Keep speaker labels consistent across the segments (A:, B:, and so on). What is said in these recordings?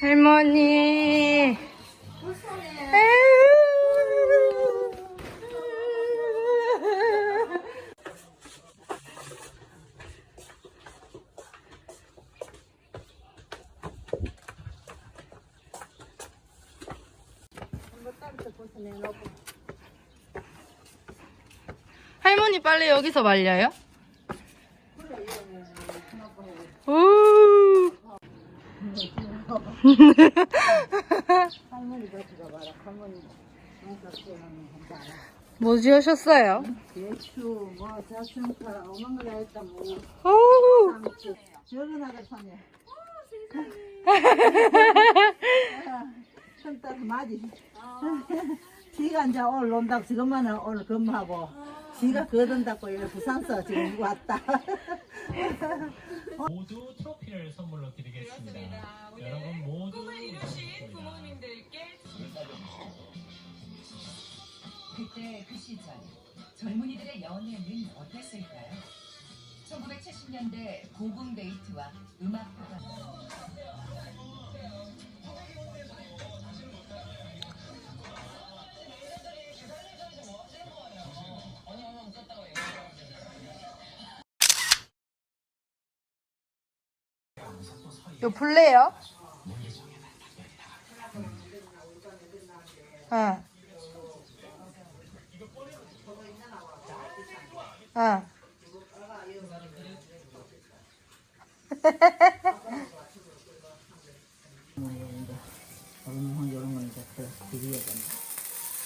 A: 할머니. 할머니 빨래 여기서 말려요?
B: 할머니 봐라. 할머니.
A: 뭐 지으셨어요?
B: 배추, 뭐 자충파, 어머니 했다 뭐
A: 오.
B: 상추. 저런하게 사네. 손따서 맞이. 지가 이제 오늘 논다고 지금만은 오늘 근무하고 지가 거둔다고 여기 부산서 지금 왔다.
C: 모두 트로피를 선물로 드리겠습니다. 여러분 모두
D: 그때 그 시절 젊은이들의 연애는 어땠을까요? 1970년대 고궁 데이트와 음악 보다
A: 이거 블레요? 응. 응.
B: 어머니 이런 건 이제 그 드려야 된다.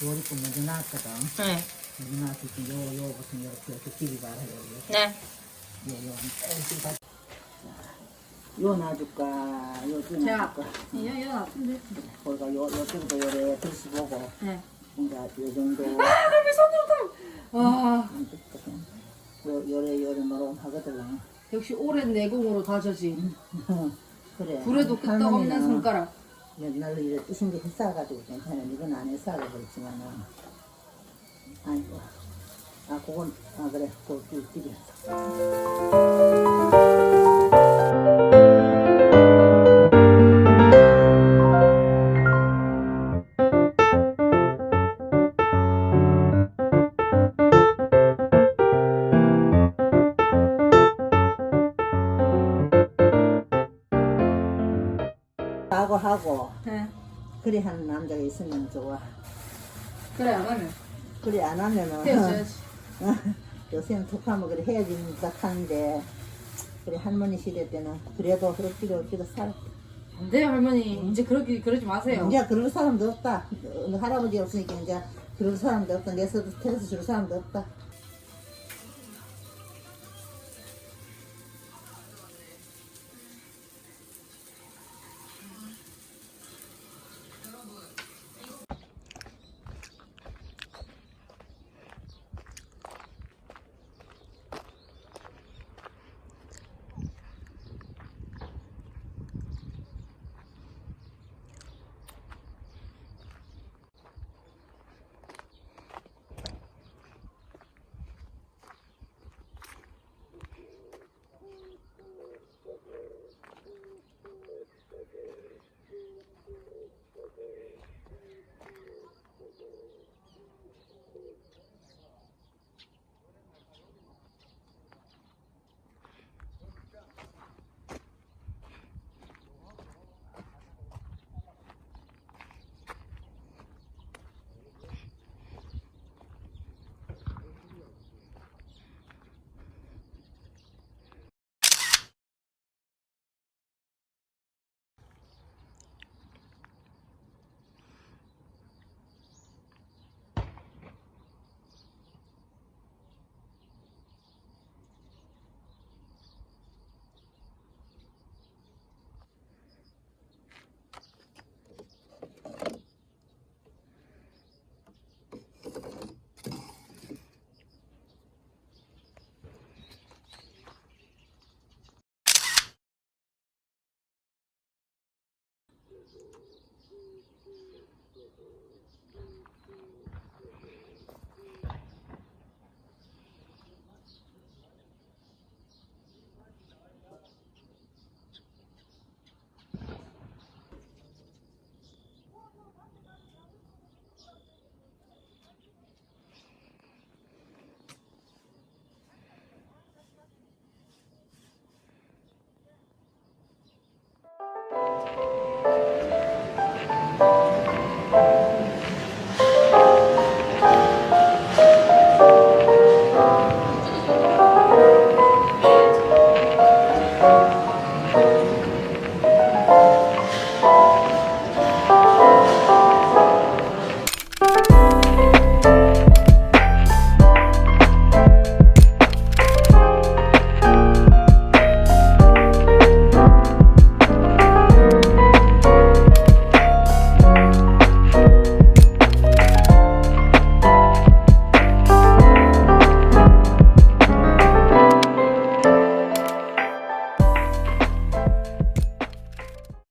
B: 요리도 먼저 나왔거든.
A: 네.
B: 먼저 나왔을 때 요, 요부터 이렇게 이렇게 말아요. 요,
A: 네.
B: 요, 요. 요 놔줄까, 요 놔줄까.
A: 여, 여 아픈데?
B: 거기가 요, 요쪽도 요래 글씨 보고,
A: 네.
B: 이제 요 정도.
A: 와,
B: 요, 요래, 요래 노름 하거든.
A: 역시 오랜 내공으로 다져진
B: 그래.
A: 불에도 끄떡 없는 손가락.
B: 옛날로 이래 뜨신 게 싸가지고 괜찮아. 이건 안 해싸가 그렇지만은. 아이고. 아, 그건, 아, 그래. 그거 끼 하고 하고,
A: 네.
B: 그래 하는 남자가 있으면 좋아.
A: 그래, 안 하면
B: 그래 안 하면은
A: 헤어져야지.
B: 요새는 독하면 그래 헤어진다 하는데 그래 할머니 시대 때는 그래도 어찌고 어찌고 살았다.
A: 안 돼요, 할머니. 이제 그러기, 그러지 마세요.
B: 이제 그럴 사람도 없다. 어, 할아버지 없으니까 이제 그럴 사람도 없다. 내 스트레스 줄 사람도 없다.